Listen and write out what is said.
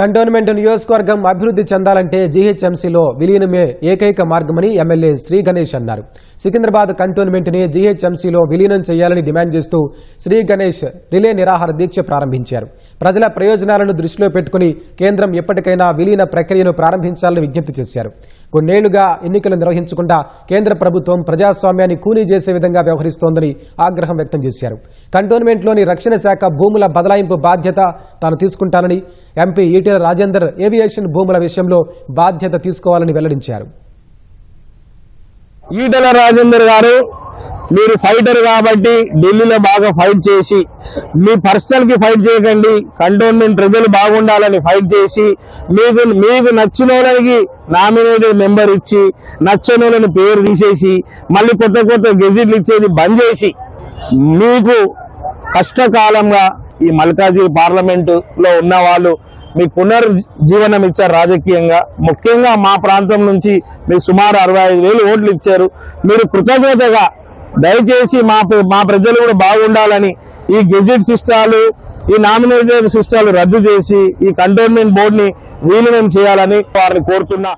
Cantonment నియోజకవర్గం అభివృద్ధి చెందాలంటే జీహెచ్ఎంసీలో విలీనమే ఏకైక మార్గమని ఎమ్మెల్యే శ్రీ గణేష్ అన్నారు. సికింద్రాబాద్ కంటోన్మెంట్ని జీహెచ్ఎంసీలో విలీనం చేయాలని డిమాండ్ చేస్తూ శ్రీ గణేష్ రిలే నిరాహార దీక్ష ప్రారంభించారు. ప్రజల ప్రయోజనాలను దృష్టిలో పెట్టుకుని కేంద్రం ఎప్పటికైనా విలీన ప్రక్రియను ప్రారంభించాలని విజ్ఞప్తి చేశారు. కొన్నేళ్ళుగా ఎన్నికలు నిర్వహించకుండా కేంద్ర ప్రభుత్వం ప్రజాస్వామ్యాన్ని కూలీ చేసే విధంగా వ్యవహరిస్తోందని ఆగ్రహం వ్యక్తం చేశారు. కంటోన్మెంట్లోని రక్షణ శాఖ భూముల బదలాయింపు బాధ్యత తాను తీసుకుంటానని ఎంపీ ఈటెల రాజేందర్ ఏవియేషన్ భూముల విషయంలో బాధ్యత తీసుకోవాలని వెల్లడించారు. ఈటల రాజేందర్ గారు మీరు ఫైటర్ కాబట్టి ఢిల్లీలో బాగా ఫైట్ చేసి మీ పర్సనల్కి ఫైట్ చేయకండి కంటోన్మెంట్ ప్రజలు బాగుండాలని ఫైట్ చేసి మీకు మీకు నచ్చిన వాళ్ళకి నామినేటెడ్ మెంబర్ ఇచ్చి నచ్చిన వాళ్ళని పేరు తీసేసి మళ్ళీ కొత్త కొత్త గెజిట్లు ఇచ్చేది బంద్ చేసి మీకు కష్టకాలంగా ఈ మల్కాజీ పార్లమెంటు లో ఉన్న వాళ్ళు మీకు పునర్జీవనం ఇచ్చారు రాజకీయంగా. ముఖ్యంగా మా ప్రాంతం నుంచి మీకు సుమారు అరవై ఐదు వేలు ఓట్లు ఇచ్చారు. మీరు కృతజ్ఞతగా దయచేసి మా మా ప్రజలు కూడా బాగుండాలని ఈ గెజిట్ సిస్టాలు ఈ నామినేటెడ్ సిస్టాలు రద్దు చేసి ఈ కంటోన్మెంట్ బోర్డుని విలీనం చేయాలని వారిని కోరుతున్నా.